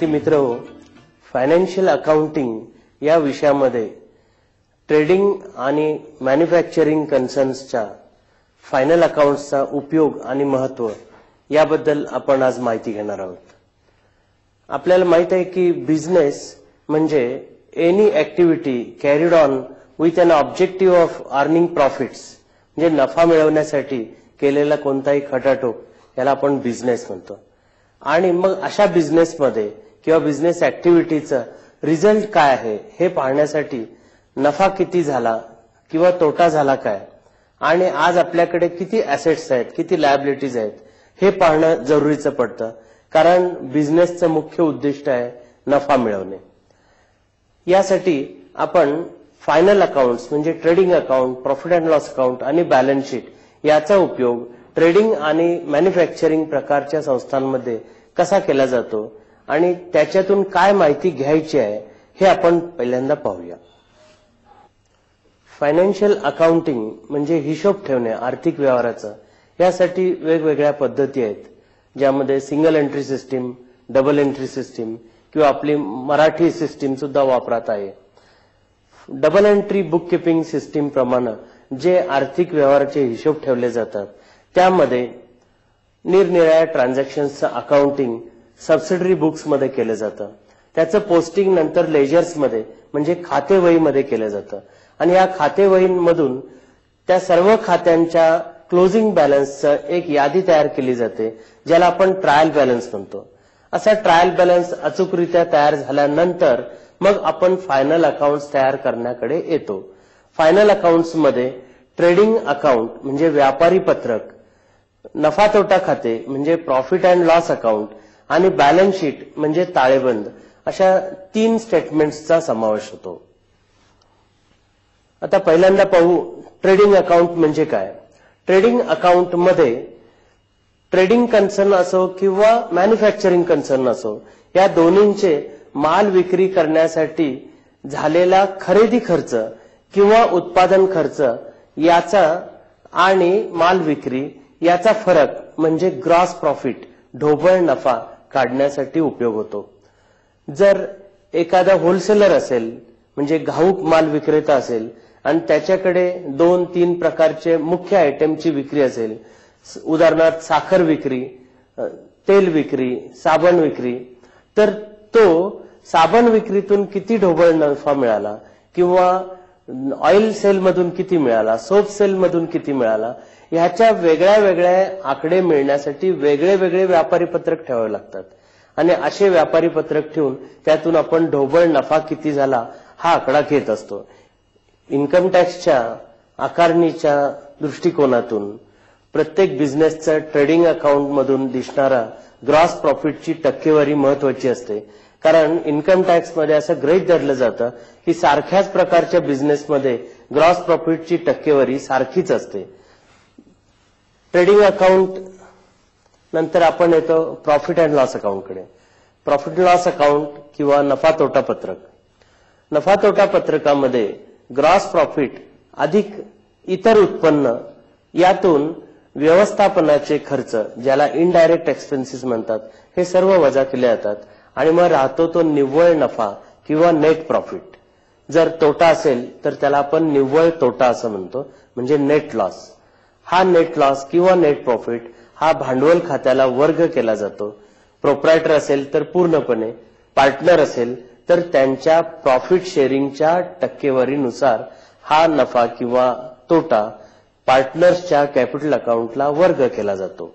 विद्यार्थी मित्र हो फायनान्शियल अकाउंटिंग या विषयामध्ये ट्रेडिंग आणि मॅन्युफॅक्चरिंग कन्सर्न्सच्या फायनल अकाउंट्सचा उपयोग आणि महत्त्व याबद्दल आपण आज माहिती घेणार आहोत. आपल्याला माहीत आहे की बिझनेस म्हणजे any activity carried on with an objective of earning profits म्हणजे नफा मिळवण्यासाठी केलेला कोणताही खटाटोप याला आपण बिझनेस म्हणतो. आणि मग अशा बिझनेसमध्ये किंवा बिझनेस ऍक्टिव्हिटीचं रिझल्ट काय आहे हे पाहण्यासाठी नफा किती झाला किंवा तोटा झाला काय? आणि आज आपल्याकडे किती ऍसेट्स आहेत किती लायबिलिटीज आहेत हे पाहणं जरुरीचं पडतं. कारण बिझनेसचं मुख्य उद्दिष्ट आहे नफा मिळवणे. यासाठी आपण फायनल अकाउंट्स म्हणजे trading account profit and loss account आणि बॅलन्स शीट याचा उपयोग ट्रेडिंग आणि मॅन्युफॅक्चरिंग प्रकारच्या संस्थांमध्ये कसा केला जातो आणि त्याच्यातून काय माहिती घ्यायची आहे हे आपण पहिल्यांदा पाहूया. फायनान्शियल अकाउंटिंग म्हणजे हिशोब ठेवणे आर्थिक व्यवहाराचा. यासाठी वेगवेगळ्या पद्धती आहेत ज्यामध्ये single entry system double entry system किंवा आपली मराठी सिस्टीम सुद्धा वापरात आहे. Double entry book keeping system प्रमाणे जे आर्थिक व्यवहाराचे हिशोब ठेवले जातात त्यामध्ये निरनिराळ्या ट्रान्झॅक्शन्सचं अकाउंटिंग सबसिडरी बुक्समध्ये केलं जातं. त्याचं पोस्टिंग नंतर लेजर्समध्ये म्हणजे खातेवहीमध्ये केलं जातं. आणि या खातेवहींमधून त्या सर्व खात्यांच्या क्लोजिंग बॅलन्सचं एक यादी तयार केली जाते ज्याला आपण ट्रायल बॅलन्स म्हणतो. असा ट्रायल बॅलन्स अचूकरित्या तयार झाल्यानंतर मग आपण फायनल अकाउंट्स तयार करण्याकडे येतो. फायनल अकाउंट्समध्ये ट्रेडिंग अकाउंट म्हणजे व्यापारी पत्रक नफा तोटा खाते म्हणजे प्रॉफिट अँड लॉस अकाउंट आणि बॅलन्स शीट म्हणजे ताळेबंद अशा तीन स्टेटमेंट्सचा समावेश होतो. आता पहिल्यांदा पाहू ट्रेडिंग अकाउंट म्हणजे काय? ट्रेडिंग अकाउंटमध्ये ट्रेडिंग कन्सर्न असो किंवा मॅन्युफॅक्चरिंग कन्सर्न असो या दोन्हींचे माल विक्री करण्यासाठी झालेला खरेदी खर्च किंवा उत्पादन खर्च याचा आणि माल विक्री याचा फरक म्हणजे ग्रॉस प्रॉफिट ढोबळ नफा काढण्यासाठी उपयोग होतो. जर एखादा होलसेलर असेल म्हणजे घाऊक माल विक्रेता असेल आणि त्याच्याकडे दोन तीन प्रकारचे मुख्य आयटमची विक्री असेल उदाहरणार्थ साखर विक्री तेल विक्री साबण विक्री तर तो साबण विक्रीतून किती ढोबळ नफा मिळाला किंवा ऑइल सेल मधून किती मिळाला सोप सेल मधून किती मिळाला ह्याच्या वेगळ्या वेगळ्या आकडे मिळण्यासाठी वेगळे वेगळे व्यापारी पत्रक ठेवावे लागतात. आणि असे व्यापारी पत्रक ठेवून त्यातून आपण ढोबळ नफा किती झाला हा आकडा घेत असतो. इन्कम टॅक्सच्या आकारणीच्या दृष्टिकोनातून प्रत्येक बिझनेसचं ट्रेडिंग अकाउंट मधून दिसणारा ग्रॉस प्रॉफिटची टक्केवारी महत्वाची असते. कारण इन्कम टॅक्समध्ये असं ग्रहित धरलं जातं की सारख्याच प्रकारच्या बिझनेसमध्ये ग्रॉस प्रॉफिटची टक्केवारी सारखीच असते. ट्रेडिंग अकाउंट नंतर आपण येतो प्रॉफिट अँड लॉस अकाउंटकडे. प्रॉफिट लॉस अकाउंट किंवा नफा तोटा पत्रक. नफा तोटा पत्रकामध्ये ग्रॉस प्रॉफिट अधिक इतर उत्पन्न यातून व्यवस्थापनाचे खर्च ज्याला इनडायरेक्ट एक्सपेन्सेस म्हणतात हे सर्व वजा केले जातात आणि मग राहतो तो निव्वळ नफा किंवा नेट प्रॉफिट जर तोटा असेल तर त्याला आपण निव्वळ तोटा असं म्हणतो म्हणजे नेट लॉस हा नेट लॉस किंवा नेट प्रॉफिट हा भांडवल खात्याला वर्ग केला जातो. प्रोप्रायटर असेल तर पूर्णपणे पार्टनर असेल तर त्यांच्या प्रॉफिट शेअरिंगच्या टक्केवारीनुसार हा नफा किंवा तोटा पार्टनर्सच्या कॅपिटल अकाउंटला वर्ग केला जातो.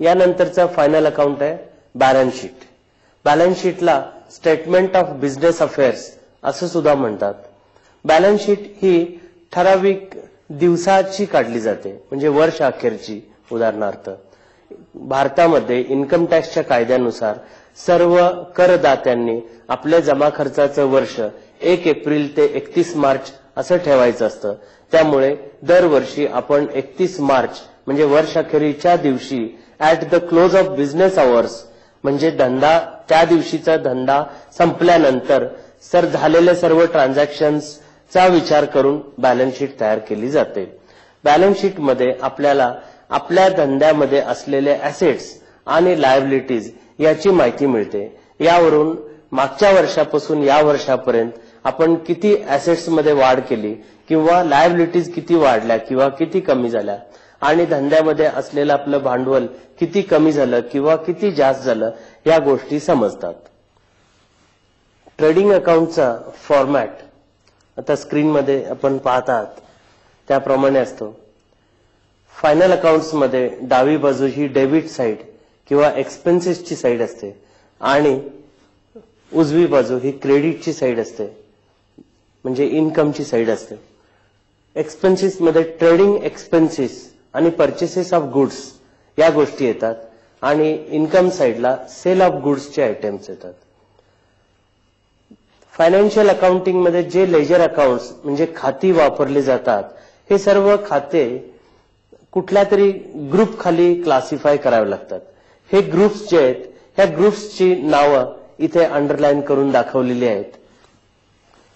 यानंतरचा फायनल अकाउंट आहे बॅलन्स शीट बॅलन्स शीटला स्टेटमेंट ऑफ बिझनेस अफेअर्स असं सुद्धा म्हणतात. बॅलन्स शीट ही ठराविक दिवसाची काढली जाते म्हणजे वर्ष अखेरची उदाहरणार्थ. भारतामध्ये इन्कम टॅक्सच्या कायद्यानुसार सर्व करदात्यांनी आपल्या जमा खर्चाचं वर्ष एक एप्रिल ते एकतीस मार्च असं ठेवायचं असतं. त्यामुळे दरवर्षी आपण एकतीस मार्च म्हणजे वर्ष अखेरीच्या दिवशी at the close of business hours म्हणजे धंदा त्या दिवशीचा धंदा संपल्यानंतर सर झालेले सर्व चा विचार करून बॅलन्स शीट तयार केली जाते. बॅलन्समध्ये आपल्याला आपल्या धंद्यामध्ये असलेले असेट्स आणि लायबिलिटीज याची माहिती मिळते. यावरून मागच्या वर्षापासून या वर्षापर्यंत आपण किती ऍसेट्समध्ये वाढ केली किंवा लायबिलिटीज किती वाढल्या किंवा किती कमी झाल्या आणि धंद्यामध्ये असलेलं आपलं भांडवल किती कमी झालं किंवा किती जास्त झालं या गोष्टी समजतात. ट्रेडिंग अकाउंटचा फॉर्मॅट आता स्क्रीनमध्ये आपण पाहत आहात त्याप्रमाणे असतो. फायनल अकाउंट्समध्ये डावी बाजू ही डेबिट साईड किंवा एक्सपेन्सेसची साईड असते आणि उजवी बाजू ही क्रेडिटची साईड असते म्हणजे इन्कमची साईड असते. एक्सपेन्सेसमध्ये ट्रेडिंग एक्सपेन्सेस आणि परचेसेस ऑफ गुड्स या गोष्टी येतात आणि इन्कम साईडला सेल ऑफ गुड्सचे आयटम्स येतात. फायनान्शियल अकाउंटिंगमध्ये जे लेजर अकाउंट्स म्हणजे खाती वापरली जातात हे सर्व खाते कुठल्या तरी ग्रुप खाली क्लासिफाय करावे लागतात. हे ग्रुप्स जे आहेत ह्या ग्रुप्सची नावं इथे अंडरलाईन करून दाखवलेली आहेत.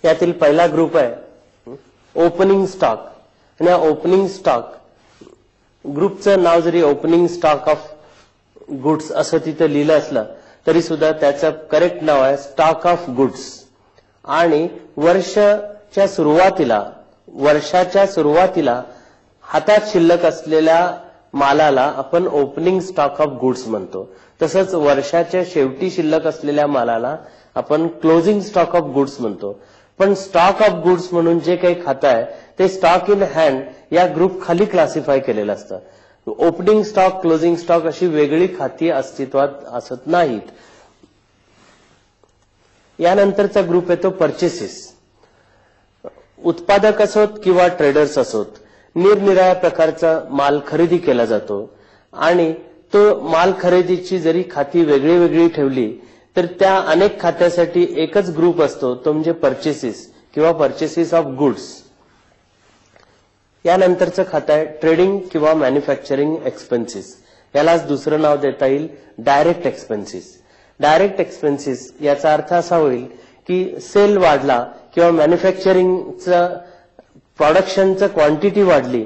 यातील पहिला ग्रुप आहे ओपनिंग स्टॉक आणि या ओपनिंग स्टॉक ग्रुपचं नाव जरी ओपनिंग स्टॉक ऑफ गुड्स असं तिथं लिहिलं असलं तरी सुद्धा त्याचं करेक्ट नाव आहे स्टॉक ऑफ गुड्स आणि वर्षाच्या सुरुवातीला वर्षाच्या सुरुवातीला हातात शिल्लक असलेल्या मालाला आपण ओपनिंग स्टॉक ऑफ गुड्स म्हणतो. तसंच वर्षाच्या शेवटी शिल्लक असलेल्या मालाला आपण क्लोजिंग स्टॉक ऑफ गुड्स म्हणतो. पण स्टॉक ऑफ गुड्स म्हणून जे काही खातं आहे ते स्टॉक इन हँड या ग्रुप खाली क्लासिफाय केलेलं असतं. ओपनिंग स्टॉक क्लोजिंग स्टॉक अशी वेगळी खाती अस्तित्वात असत नाहीत. यानंतरचा ग्रुप येतो परचेसेस उत्पादक असोत किंवा ट्रेडर्स असोत निरनिराळ्या प्रकारचा माल खरेदी केला जातो आणि तो माल खरेदीची जरी खाती वेगळी वेगळी ठेवली तर त्या अनेक खात्यासाठी एकच ग्रुप असतो तो म्हणजे परचेसेस किंवा परचेसेस ऑफ गुड्स यानंतरचं खातं आहे ट्रेडिंग किंवा मॅन्युफॅक्चरिंग एक्सपेन्सेस यालाच दुसरं नाव देता येईल डायरेक्ट एक्सपेन्सेस डायरेक्ट एक्सपेन्सेस याचा अर्थ असा होईल की सेल वाढला किंवा मॅन्युफॅक्चरिंगचं प्रोडक्शनचं क्वांटिटी वाढली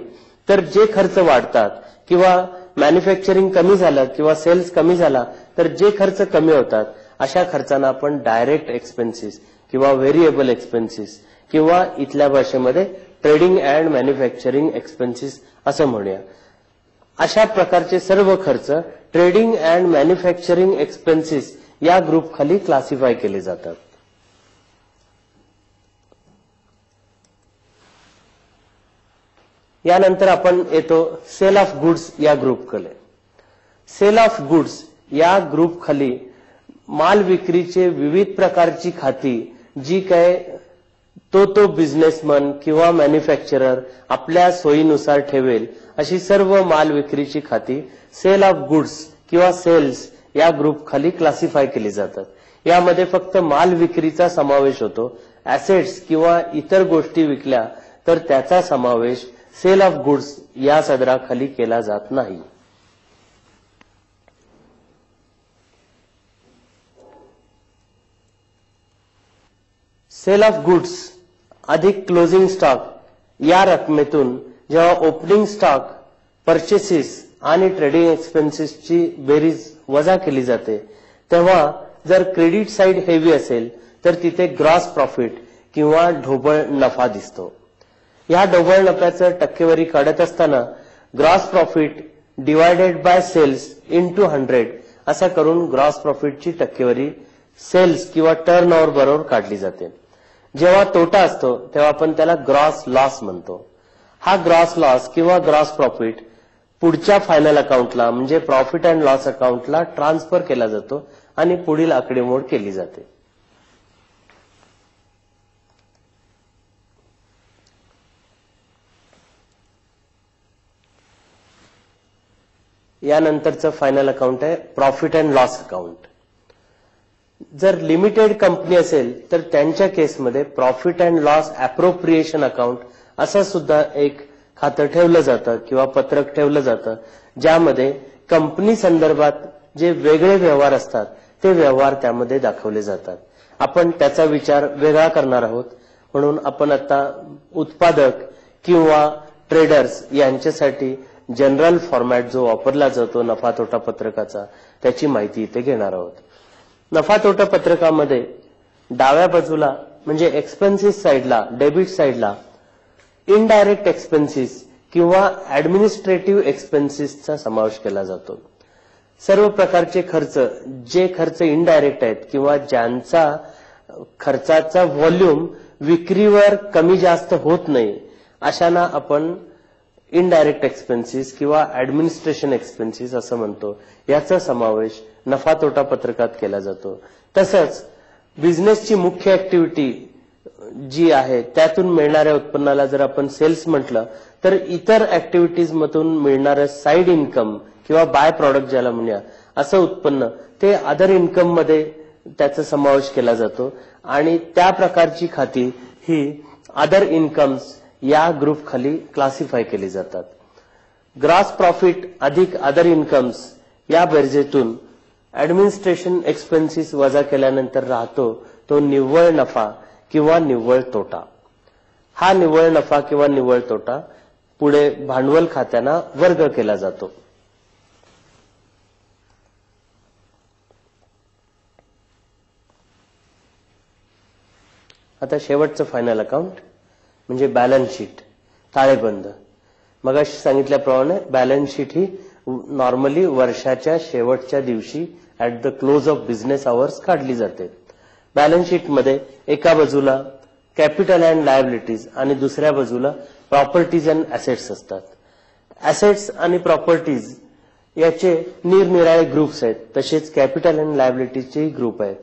तर जे खर्च वाढतात किंवा मॅन्युफॅक्चरिंग कमी झालं किंवा सेल्स कमी झाला तर जे खर्च कमी होतात अशा खर्चांना आपण डायरेक्ट एक्सपेन्सेस किंवा व्हेरिएबल एक्सपेन्सेस किंवा इथल्या भाषेमध्ये ट्रेडिंग अँड मॅन्युफॅक्चरिंग एक्सपेन्सेस असं म्हणूया. अशा प्रकारचे सर्व खर्च ट्रेडिंग अँड मॅन्युफॅक्चरिंग एक्सपेन्सेस या ग्रुप खाली क्लासिफाय केले जातात. यानंतर आपण येतो सेल ऑफ गुड्स या ग्रुपकडे सेल ऑफ गुड्स या ग्रुप खाली माल विक्रीचे विविध प्रकारची खाती जी काय तो तो बिझनेसमन किंवा मॅन्युफॅक्चरर आपल्या सोयीनुसार ठेवेल अशी सर्व माल विक्रीची खाती सेल ऑफ गुड्स किंवा सेल्स या ग्रुप खाली क्लासिफाय केली जातात. यामध्ये फक्त माल विक्रीचा समावेश होतो. ऍसेट्स किंवा इतर गोष्टी विकल्या तर त्याचा समावेश सेल ऑफ गुड्स या सदराखाली केला जात नाही. सेल ऑफ गुड्स अधिक क्लोजिंग स्टॉक या रकमेतून जेव्हा ओपनिंग स्टॉक परचेसेस आणि ट्रेडिंग एक्सपेन्सेसची बेरीज वजा केली जाते. तेव्हा जर क्रेडिट साईड हेवी असेल तर तिथे ग्रॉस प्रॉफिट किंवा ढोबळ नफा दिसतो. या ढोबळ नफ्याचं टक्केवारी काढत असताना gross profit divided by sales into hundred असा करून ग्रॉस प्रॉफिटची टक्केवारी सेल्स किंवा टर्न ओव्हर बरोबर काढली जाते. जेव्हा तोटा असतो तेव्हा आपण त्याला ग्रॉस लॉस म्हणतो. हा ग्रॉस लॉस किंवा ग्रॉस प्रॉफिट पुढच्या फायनल अकाउंटला म्हणजे प्रॉफिट अँड लॉस अकाउंटला ट्रान्सफर केला जातो आणि पुढील आकडेमोड केली जाते. यानंतरचं फायनल अकाउंट आहे प्रॉफिट अँड लॉस अकाउंट जर लिमिटेड कंपनी असेल तर त्यांच्या केसमध्ये profit and loss appropriation account असा सुद्धा एक खातं ठेवलं जातं किंवा पत्रक ठेवलं जातं ज्यामध्ये कंपनी संदर्भात जे वेगळे व्यवहार असतात ते व्यवहार त्यामध्ये दाखवले जातात. आपण त्याचा विचार वेगळा करणार आहोत. म्हणून आपण आता उत्पादक किंवा ट्रेडर्स यांच्यासाठी जनरल फॉर्मॅट जो वापरला जातो नफा तोटा पत्रकाचा त्याची माहिती इथे घेणार आहोत. नफा तोटा पत्रकामध्ये डाव्या बाजूला म्हणजे एक्सपेन्सिस साईडला डेबिट साईडला इनडायरेक्ट एक्सपेन्सीस किंवा ऍडमिनिस्ट्रेटिव्ह एक्सपेन्सीसचा समावेश केला जातो. सर्व प्रकारचे खर्च जे खर्च इनडायरेक्ट आहेत किंवा ज्यांचा खर्चाचा व्हॉल्यूम विक्रीवर कमी जास्त होत नाही अशांना आपण इनडायरेक्ट एक्सपेन्सीस किंवा ऍडमिनिस्ट्रेशन एक्सपेन्सीस असं म्हणतो. याचा समावेश नफा तोटा पत्रकात केला जातो. तसंच बिझनेसची मुख्य ऍक्टिव्हिटी जी आहे त्यातून मिळणाऱ्या उत्पन्नाला जर आपण सेल्स म्हटलं तर इतर ऍक्टिव्हिटीज मधून मिळणारं साईड इन्कम किंवा बाय प्रॉडक्ट ज्याला म्हणूया असं उत्पन्न ते अदर इन्कममध्ये त्याचा समावेश केला जातो. आणि त्या प्रकारची खाती ही अदर इन्कम्स या ग्रुप खाली क्लासिफाय केली जातात. ग्रॉस प्रॉफिट अधिक अदर इन्कम्स या बेरजेतून ऍडमिनिस्ट्रेशन एक्सपेन्सिस वजा केल्यानंतर राहतो तो निव्वळ नफा किंवा निव्वळ तोटा. हा निव्वळ नफा किंवा निव्वळ तोटा पुढे भांडवल खात्यांना वर्ग केला जातो. आता शेवटचं फायनल अकाउंट म्हणजे बॅलन्स शीट ताळेबंद. मग सांगितल्याप्रमाणे बॅलन्स शीट ही नॉर्मली वर्षाच्या शेवटच्या दिवशी at the close of business hours काढली जाते. बॅलन्स शीटमध्ये एका बाजूला कॅपिटल अँड लायबिलिटीज आणि दुसऱ्या बाजूला प्रॉपर्टीज अँड असेट्स असतात. असेट्स आणि प्रॉपर्टीज याचे निरनिराळे ग्रुप्स आहेत. तसेच कॅपिटल अँड लायबिलिटीजचेही ग्रुप आहेत.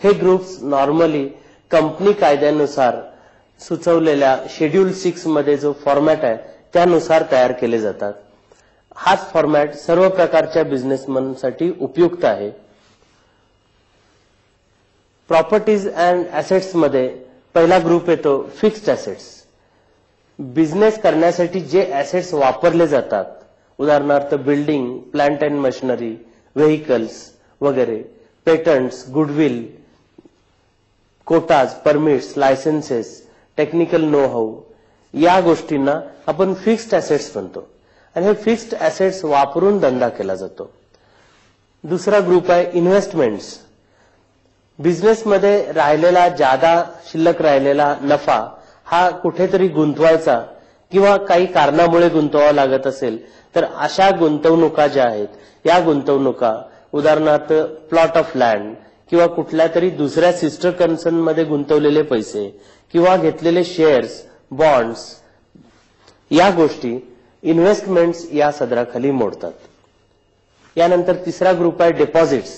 हे ग्रुप्स नॉर्मली कंपनी कायद्यानुसार सुचवलेल्या शेड्यूल सिक्समध्ये जो फॉर्मॅट आहे त्यानुसार तयार केले जातात. हाच फॉर्मॅट सर्व प्रकारच्या बिझनेसमनसाठी उपयुक्त आहे. प्रॉपर्टीज अँड असेट्समध्ये पहिला ग्रुप येतो फिक्स्ड असेट्स बिझनेस करण्यासाठी जे असेट्स वापरले जातात उदाहरणार्थ building plant and machinery vehicles वगैरे patents goodwill quotas permits licences technical know how या गोष्टींना आपण फिक्स्ड असेट्स म्हणतो. आणि हे फिक्स्ड असेट्स वापरून धंदा केला जातो. दुसरा ग्रुप आहे इन्व्हेस्टमेंट्स. बिझनेसमध्ये राहिलेला जादा शिल्लक राहिलेला नफा हा कुठेतरी गुंतवायचा किंवा काही कारणामुळे गुंतवावा लागत असेल तर अशा गुंतवणुका ज्या आहेत या गुंतवणुका उदाहरणार्थ प्लॉट ऑफ लँड किंवा कुठल्या तरी दुसऱ्या सिस्टर कन्सर्नमध्ये गुंतवलेले पैसे किंवा घेतलेले शेअर्स बॉन्ड्स या गोष्टी इन्व्हेस्टमेंट्स या सदराखाली मोडतात. यानंतर तिसरा ग्रुप आहे डिपॉझिट्स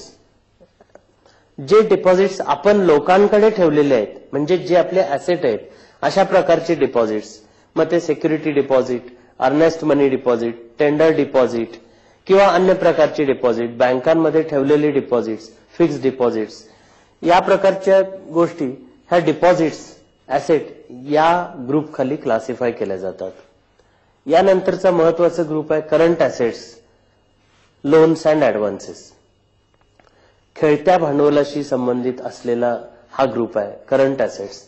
जे डिपॉझिट्स आपण लोकांकडे ठेवलेले आहेत म्हणजे जे आपले ऍसेट आहेत अशा प्रकारचे डिपॉझिट्स मग ते security deposit earnest money deposit tender deposit किंवा अन्य प्रकारचे डिपॉझिट बँकांमध्ये ठेवलेले डिपॉझिट्स फिक्स्ड डिपॉझिट्स या प्रकारच्या गोष्टी ह्या डिपॉझिट्स ऍसेट या ग्रुप खाली क्लासिफाय केल्या जातात. यानंतरचा महत्त्वाचा ग्रुप आहे current assets loans and advances खेळत्या भांडवलाशी संबंधित असलेला हा ग्रुप आहे करंट असेट्स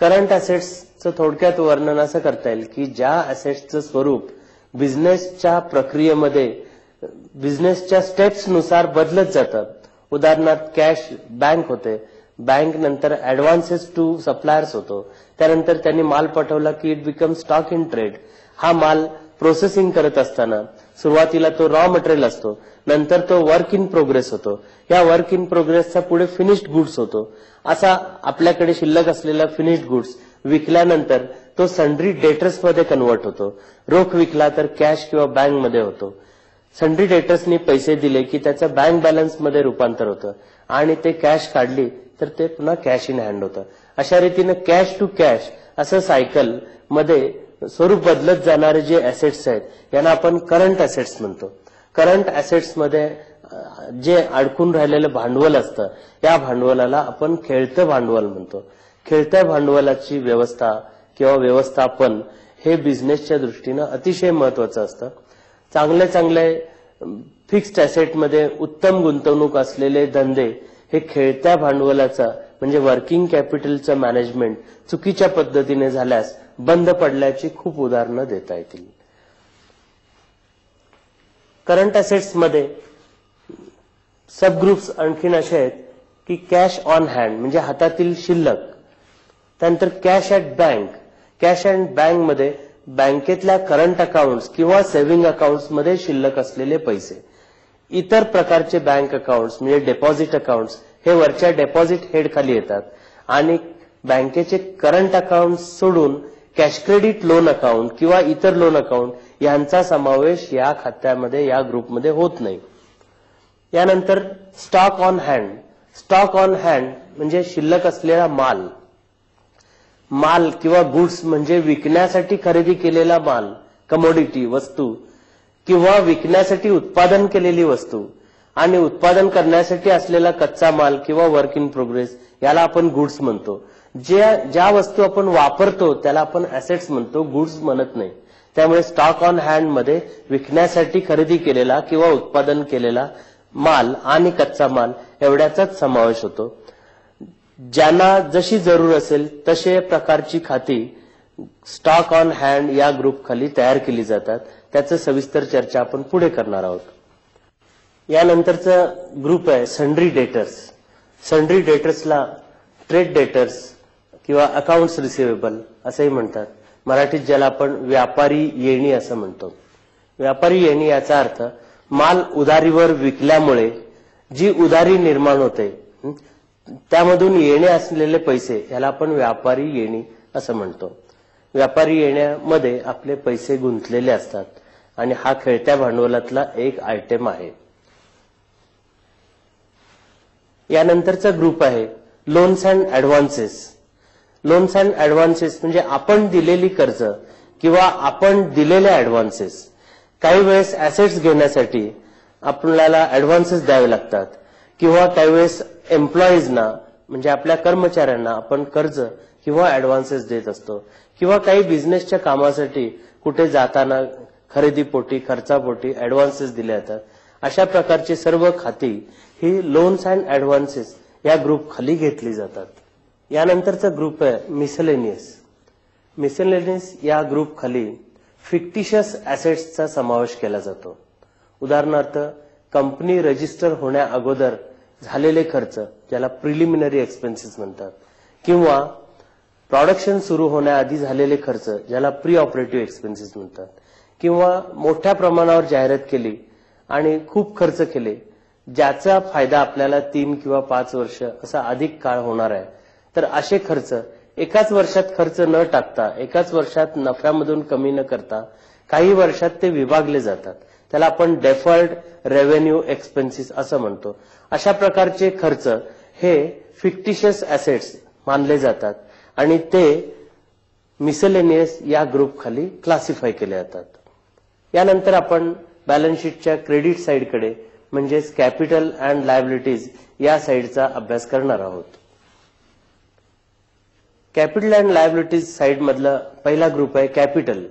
करंट असेट्सचं थोडक्यात वर्णन असं करता येईल की ज्या असेट्सचं स्वरूप बिझनेसच्या प्रक्रियेमध्ये बिझनेसच्या स्टेप्सनुसार बदलत जातात उदाहरणार्थ कॅश बँक होते. बँक नंतर ऍडव्हान्सेस टू सप्लायर्स होतो. त्यानंतर त्यांनी माल पाठवला की it become stock in trade हा माल प्रोसेसिंग करत असताना सुरुवातीला तो रॉ मटेरियल असतो नंतर तो वर्क इन प्रोग्रेस होतो. या वर्क इन प्रोग्रेसचा पुढे फिनिश्ड गुड्स होतो. असा आपल्याकडे शिल्लक असलेला फिनिश्ड गुड्स विकल्यानंतर तो सन्ड्री डेटर्समध्ये कन्वर्ट होतो. रोख विकला तर कॅश किंवा बँकमध्ये होतो. सन्ड्री डेटर्सनी पैसे दिले की त्याचं बँक बॅलन्समध्ये रूपांतर होतं. आणि ते कॅश काढली तर ते पुन्हा कॅश इन हँड होतं. अशा रीतीनं कॅश टू कॅश असं सायकलमध्ये स्वरूप बदलत जाणारे जे असेट्स आहेत यांना आपण करंट असेट्स म्हणतो. करंट असेट्समध्ये जे अडकून राहिलेलं भांडवल असतं या भांडवलाला आपण खेळतं भांडवल म्हणतो. खेळत्या भांडवलाची व्यवस्था किंवा व्यवस्थापन हे बिझनेसच्या दृष्टीनं अतिशय महत्वाचं असतं. चांगले चांगले फिक्स्ड असेटमध्ये उत्तम गुंतवणूक असलेले धंदे हे खेळत्या भांडवलाचा म्हणजे वर्किंग कॅपिटलचं मॅनेजमेंट चुकीच्या पद्धतीने झाल्यास बंद पडल्याची खूप उदाहरणं देता येतील. करंटमध्ये सब ग्रुप्स आणखीन असे आहेत की कॅश ऑन हँड म्हणजे हातातील शिल्लक त्यानंतर cash at bank cash and बँकमध्ये बँकेतल्या करंट अकाउंट्स किंवा सेव्हिंग अकाउंट्समध्ये शिल्लक असलेले पैसे. इतर प्रकारचे बँक अकाउंट्स म्हणजे डेपॉझिट अकाउंट्स हे वरच्या डेपॉझिट हेड खाली येतात. आणि बँकेचे करंट अकाउंट सोडून कॅश क्रेडिट लोन अकाउंट किंवा इतर लोन अकाउंट यांचा समावेश या खात्यामध्ये या ग्रुपमध्ये होत नाही. यानंतर stock on hand. Stock on hand म्हणजे शिल्लक असलेला माल. माल किंवा गुड्स म्हणजे विकण्यासाठी खरेदी केलेला माल कमोडिटी वस्तू किंवा विकण्यासाठी उत्पादन केलेली वस्तू आणि उत्पादन करण्यासाठी असलेला कच्चा माल किंवा वर्क इन प्रोग्रेस याला आपण गुड्स म्हणतो. ज्या ज्या वस्तू आपण वापरतो त्याला आपण ऍसेट्स म्हणतो गुड्स म्हणत नाही. त्यामुळे स्टॉक ऑन हँडमध्ये विकण्यासाठी खरेदी केलेला किंवा उत्पादन केलेला माल आणि कच्चा माल एवढ्याचाच समावेश होतो. ज्यांना जशी जरूर असेल तसे प्रकारची खाती स्टॉक ऑन हँड या ग्रुप खाली तयार केली जातात. त्याचं सविस्तर चर्चा आपण पुढे करणार आहोत. यानंतरचा ग्रुप आहे सन्ड्री डेटर्स सन्ड्री डेटर्सला ट्रेड डेटर्स किंवा अकाउंट्स रिसिवेबल असंही म्हणतात. मराठीत ज्याला आपण व्यापारी येणी असं म्हणतो. व्यापारी येणी याचा अर्थ माल उधारीवर विकल्यामुळे जी उधारी निर्माण होते त्यामधून येणे असलेले पैसे याला आपण व्यापारी येणी असं म्हणतो. व्यापारी येण्यामध्ये आपले पैसे गुंतलेले असतात आणि हा खेळत्या भांडवलातला एक आयटम आहे. यानंतरचा ग्रुप आहे loans and advances loans and advances म्हणजे आपण दिलेली कर्ज किंवा आपण दिलेल्या ऍडव्हान्सेस काही वेळेस ऍसेट्स घेण्यासाठी आपल्याला ऍडव्हान्सेस द्यावे लागतात किंवा काही वेळेस एम्प्लॉईजना म्हणजे आपल्या कर्मचाऱ्यांना आपण कर्ज किंवा ऍडव्हान्सेस देत असतो. किंवा काही बिझनेसच्या कामासाठी कुठे जाताना खरेदीपोटी खर्चापोटी ऍडव्हान्सेस दिले जातात. अशा प्रकारची सर्व खाती ही लोन्स अँड ऍडव्हान्सेस या ग्रुप खाली घेतली जातात. यानंतरचा ग्रुप आहे मिसलेनियस मिसलेनियस या ग्रुप खाली फिक्टिशियस ऍसेट्सचा समावेश केला जातो. उदाहरणार्थ कंपनी रजिस्टर होण्या अगोदर झालेले खर्च ज्याला प्रिलिमिनरी एक्सपेन्सेस म्हणतात किंवा प्रोडक्शन सुरू होण्याआधी झालेले खर्च ज्याला प्री ऑपरेटिव्ह एक्सपेन्सेस म्हणतात किंवा मोठ्या प्रमाणावर जाहिरात केली आणि खूप खर्च केले ज्याचा फायदा आपल्याला तीन किंवा पाच वर्ष असा अधिक काळ होणार आहे. तर असे खर्च एकाच वर्षात खर्च न टाकता एकाच वर्षात नफ्यामधून कमी न करता काही वर्षात ते विभागले जातात. त्याला आपण डेफर्ड रेव्हेन्यू एक्सपेन्सेस असं म्हणतो. अशा प्रकारचे खर्च हे फिक्टिशियस असेट्स मानले जातात आणि ते मिसलेनियस या ग्रुप खाली क्लासिफाय केले जातात. यानंतर आपण बॅलन्स शीटच्या क्रेडिट साईडकडे म्हणजेच कॅपिटल अँड लायबिलिटीज या साईडचा अभ्यास करणार आहोत. कॅपिटल अँड लायबिलिटीज साईड मधला पहिला ग्रुप आहे कॅपिटल.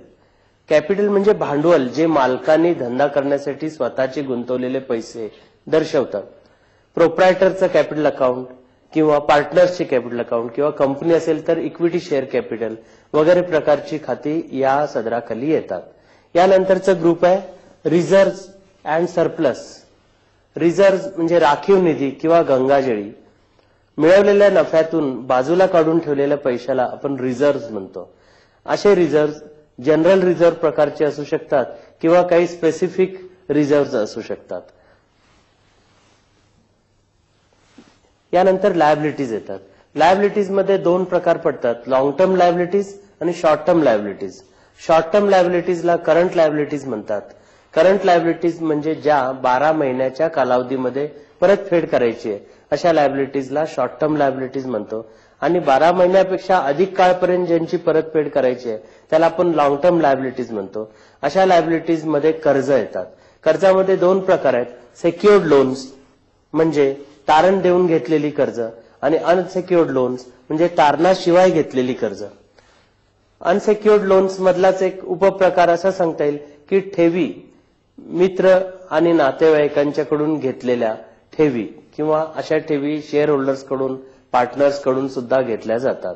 कॅपिटल म्हणजे भांडवल जे मालकांनी धंदा करण्यासाठी स्वतःचे गुंतवलेले पैसे दर्शवतात प्रोप्रायटरचं कॅपिटल अकाउंट किंवा पार्टनर्सचे कॅपिटल अकाउंट किंवा कंपनी असेल तर इक्विटी शेअर कॅपिटल वगैरे प्रकारची खाती या सदराखाली येतात. यानंतरचा ग्रुप आहे रिझर्व्ह अँड सरप्लस रिझर्व्ह म्हणजे राखीव निधी किंवा गंगाजळी. मिळवलेल्या नफ्यातून बाजूला काढून ठेवलेल्या पैशाला आपण रिझर्व्ह म्हणतो. असे रिझर्व्ह जनरल रिझर्व्ह प्रकारचे असू शकतात किंवा काही स्पेसिफिक रिझर्व्ह असू शकतात. यानंतर लायबिलिटीज येतात. लायबिलिटीजमध्ये दोन प्रकार पडतात. लॉंग टर्म लायबिलिटीज आणि short term liabilities short term लायबिलिटीजला current liabilities म्हणतात. करंट लायबिलिटीज म्हणजे ज्या बारा महिन्याच्या कालावधीमध्ये परतफेड करायची आहे. अशा लायबिलिटीजला शॉर्ट टर्म लायबिलिटीज म्हणतो. आणि बारा महिन्यापेक्षा अधिक काळपर्यंत ज्यांची परतफेड करायची आहे त्याला आपण लॉंग टर्म लायबिलिटीज म्हणतो. अशा लायबिलिटीजमध्ये कर्ज येतात. कर्जामध्ये दोन प्रकार आहेत. सेक्युअर्ड लोन्स म्हणजे तारण देऊन घेतलेली कर्ज आणि अनसेक्युअर्ड लोन्स म्हणजे तारणाशिवाय घेतलेली कर्ज. अनसेक्युअर्ड लोन्स मधलाच एक उपप्रकार असा सांगता येईल की ठेवी मित्र आणि नातेवाईकांच्याकडून घेतलेल्या ठेवी किंवा अशा ठेवी शेअर होल्डर्सकडून पार्टनर्सकडून सुद्धा घेतल्या जातात.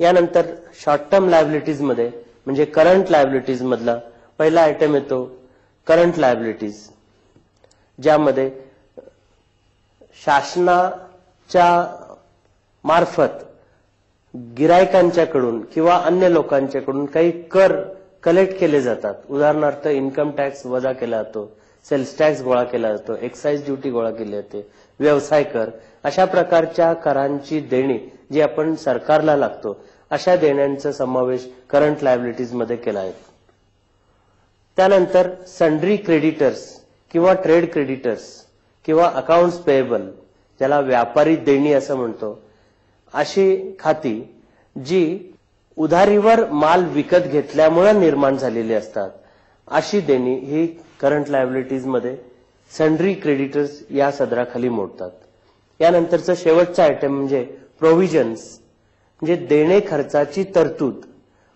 यानंतर शॉर्ट टर्म लायबिलिटीजमध्ये म्हणजे करंट लायबिलिटीज मधला पहिला आयटम येतो करंट लायबिलिटीज ज्यामध्ये शासनाच्या मार्फत गिरायकांच्याकडून किंवा अन्य लोकांच्याकडून काही कर कलेक्ट केले जातात. उदाहरणार्थ इन्कम टॅक्स वजा केला जातो सेल्स टॅक्स गोळा केला जातो एक्साईज ड्युटी गोळा केली जाते व्यवसाय कर अशा प्रकारच्या करांची देणी जी आपण सरकारला लागतो अशा देण्यांचा समावेश करंट लायबिलिटीजमध्ये केला आहे. त्यानंतर सन्ड्री क्रेडिटर्स किंवा ट्रेड क्रेडिटर्स किंवा अकाउंट्स पेएबल ज्याला व्यापारी देणी असं म्हणतो अशी खाती जी उधारीवर माल विकत घेतल्यामुळे निर्माण झालेली असतात. अशी देणी ही करंट लायबिलिटीजमध्ये सन्ड्री क्रेडिटर्स या सदराखाली मोडतात. यानंतरचं शेवटचं आयटम म्हणजे प्रोव्हिजन्स म्हणजे देणे खर्चाची तरतूद.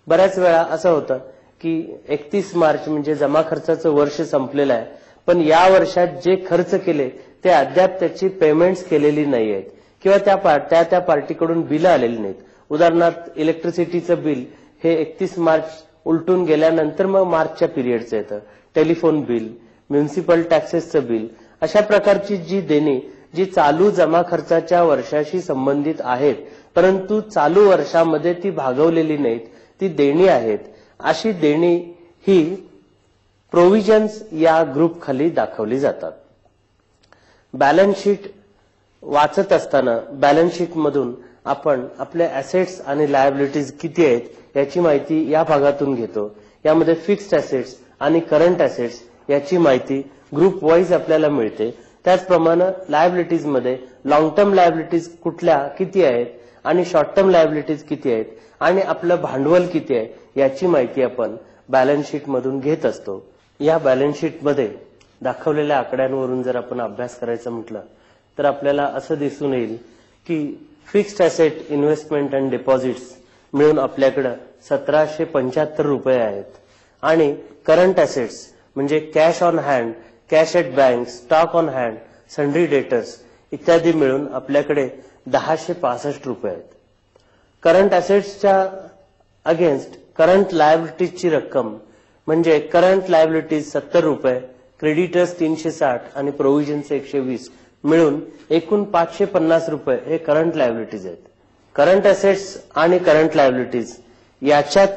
बऱ्याच वेळा असं होतं की एकतीस मार्च म्हणजे जमा खर्चाचं वर्ष संपलेलं आहे पण या वर्षात जे खर्च केले ते अद्याप त्याची पेमेंट्स केलेली नाही आहेत किंवा त्या त्या त्या पार्टीकडून बिलं आलेली नाहीत. उदाहरणार्थ इलेक्ट्रिसिटीचं बिल हे एकतीस मार्च उलटून गेल्यानंतर मग मार्चच्या पिरियडचं येतं. टेलिफोन बिल म्युन्सिपल टॅक्सेसचं बिल अशा प्रकारची जी देणी जी चालू जमा खर्चाच्या वर्षाशी संबंधित आहेत परंतु चालू वर्षामध्ये ती भागवलेली नाहीत ती देणी आहेत अशी देणी ही प्रोव्हिजन्स या ग्रुप खाली दाखवली जातात. बॅलन्स शीट वाचत असताना बॅलन्स शीट मधून आपण आपले असेट्स आणि लायबिलिटीज किती आहेत याची माहिती या भागातून घेतो. यामध्ये फिक्स्ड असेट्स आणि करंट असेट्स याची माहिती ग्रुप वाईज आपल्याला मिळते. त्याचप्रमाणे लायबिलिटीजमध्ये लॉंग टर्म लायबिलिटीज कुठल्या किती आहेत आणि शॉर्ट टर्म लायबिलिटीज किती आहेत आणि आपलं भांडवल किती आहे याची माहिती आपण बॅलन्स शीट मधून घेत असतो. या बॅलन्स शीटमध्ये दाखवलेल्या आकड्यांवरून जर आपण अभ्यास करायचा म्हटलं तर आपल्याला असं दिसून येईल की fixed asset investment and deposits मिळून आपल्याकडे सतराशे पंच्याहत्तर रुपये आहेत. आणि करंट असेट्स म्हणजे cash on hand cash at bank stock on hand sundry debtors इत्यादी मिळून आपल्याकडे दहाशे पासष्ट रुपये आहेत. करंट असेट्सच्या अगेन्स्ट करंट लायबिलिटीजची रक्कम म्हणजे करंट लायबिलिटीज सत्तर रुपये क्रेडिटर्स तीनशे साठ आणि प्रोव्हिजन्स एकशे वीस मिळून एकूण पाचशे पन्नास रुपये हे करंट लायबिलिटीज आहेत. करंट असेट्स आणि करंट लायबिलिटीज याच्यात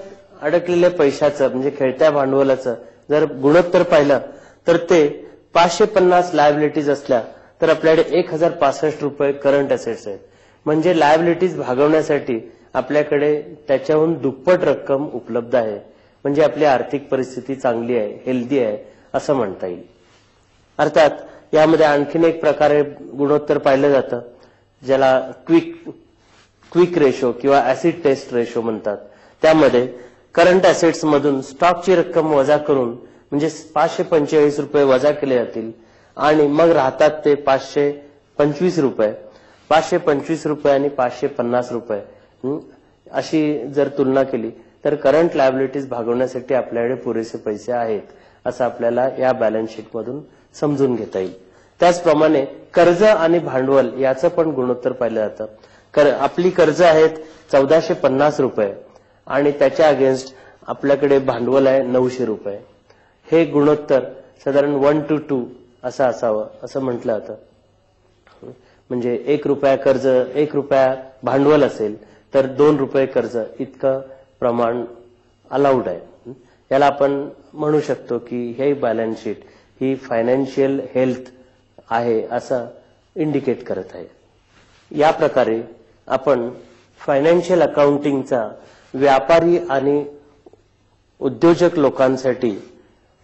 अडकलेल्या पैशाचं म्हणजे खेळत्या भांडवलाचं जर गुणोत्तर पाहिलं तर ते पाचशे पन्नास लायबिलिटीज असल्या तर आपल्याकडे एक हजार पासष्ट रुपये करंट असेट्स आहेत. म्हणजे लायबिलिटीज भागवण्यासाठी आपल्याकडे त्याच्याहून दुप्पट रक्कम उपलब्ध आहे. म्हणजे आपली आर्थिक परिस्थिती चांगली आहे हेल्दी आहे असं म्हणता येईल. अर्थात यामध्ये आणखीन एक प्रकारे गुणोत्तर पाहिलं जातं ज्याला क्विक क्विक रेशो किंवा ऍसिड टेस्ट रेशो म्हणतात. त्यामध्ये करंट ऍसेट्स मधून स्टॉकची रक्कम वजा करून म्हणजे पाचशे पंचेचाळीस रुपये वजा केले जातील आणि मग राहतात ते पाचशे पंचवीस रुपये. पाचशे पंचवीस रुपये आणि पाचशे पन्नास रुपये. अशी जर तुलना केली तर करंट लायबिलिटीज भागवण्यासाठी आपल्याकडे पुरेसे पैसे आहेत असं आपल्याला या बॅलन्स शीटमधून मधून समजून घेता येईल. त्याचप्रमाणे कर्ज आणि भांडवल याचं पण गुणोत्तर पाहिलं जातं. कर आपली कर्ज आहेत चौदाशे पन्नास रुपये आणि त्याच्या अगेन्स्ट आपल्याकडे भांडवल आहे नऊशे रुपये. हे गुणोत्तर साधारण वन टू टू असं असावं असं म्हटलं जातं. म्हणजे एक रुपया कर्ज एक रुपया भांडवल असेल तर दोन रुपये कर्ज इतकं प्रमाण अलाउड आहे. याला आपण म्हणू शकतो की हे बॅलन्स शीट ही फायनान्शियल हेल्थ आहे असं इंडिकेट करत आहे. या प्रकारे आपण फायनान्शियल अकाउंटिंगचा व्यापारी आणि उद्योजक लोकांसाठी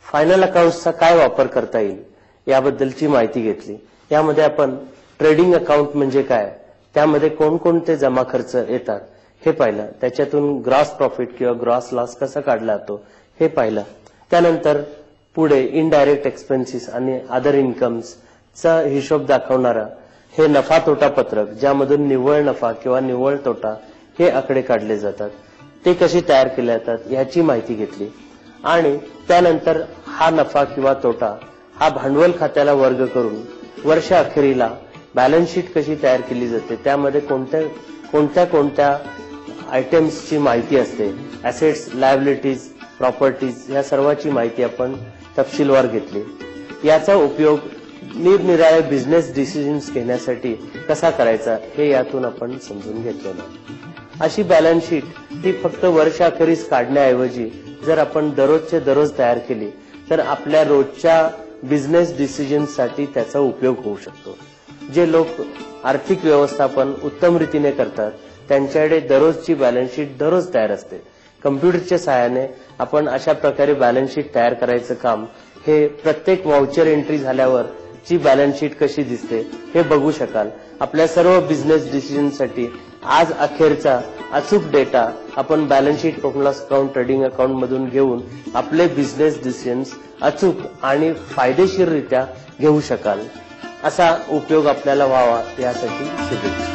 फायनल अकाउंट्सचा काय वापर करता येईल याबद्दलची माहिती घेतली. यामध्ये आपण ट्रेडिंग अकाउंट म्हणजे काय त्यामध्ये कोणकोणते जमा खर्च येतात हे पाहिलं. त्याच्यातून ग्रॉस प्रॉफिट किंवा ग्रॉस लॉस कसा काढला जातो हे पाहिलं. त्यानंतर पुढे इनडायरेक्ट एक्सपेन्सेस आणि अदर इन्कम्सचा हिशोब दाखवणारा हे नफा तोटा पत्रक ज्यामधून निव्वळ नफा किंवा निव्वळ तोटा हे आकडे काढले जातात. ते कसे तयार केले जातात याची माहिती घेतली. आणि त्यानंतर हा नफा किंवा तोटा हा भांडवल खात्याला वर्ग करून वर्ष अखेरीला बॅलन्स शीट कशी तयार केली जाते त्यामध्ये कोणत्या कोणत्या कोणत्या आयटम्सची माहिती असते ऍसेट्स लायबिलिटीज प्रॉपर्टीज या सर्वाची माहिती आपण तपशीलवार घेतली. याचा उपयोग निरनिराळे बिझनेस डिसिजन्स घेण्यासाठी कसा करायचा हे यातून आपण समजून घेतलेलं अशी बॅलन्स शीट ही फक्त वर्षाखेरीस काढण्याऐवजी जर आपण दररोजचे दररोज तयार केली तर आपल्या रोजच्या बिझनेस डिसिजन्ससाठी त्याचा उपयोग होऊ शकतो. जे लोक आर्थिक व्यवस्थापन उत्तम रीतीने करतात त्यांच्याकडे दररोजची बॅलन्स शीट दररोज तयार असते. कम्प्युटरच्या सहाय्याने आपण अशा प्रकारे बॅलन्स शीट तयार करायचं काम हे प्रत्येक व्हाउचर एंट्री झाल्यावर ची बॅलन्स शीट कशी दिसते हे बघू शकाल. आपल्या सर्व बिझनेस डिसिजनसाठी आज अखेरचा अचूक डेटा आपण balance sheet account trading account मधून घेऊन आपले बिझनेस डिसिजन्स अचूक आणि फायदेशीररित्या घेऊ शकाल. असा उपयोग आपल्याला व्हावा यासाठी शुभेच्छा.